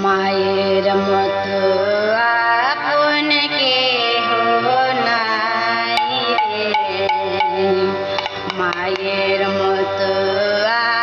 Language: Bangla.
মায়ের মতো আপন কেহ নাই রে। মায়ের মতো আ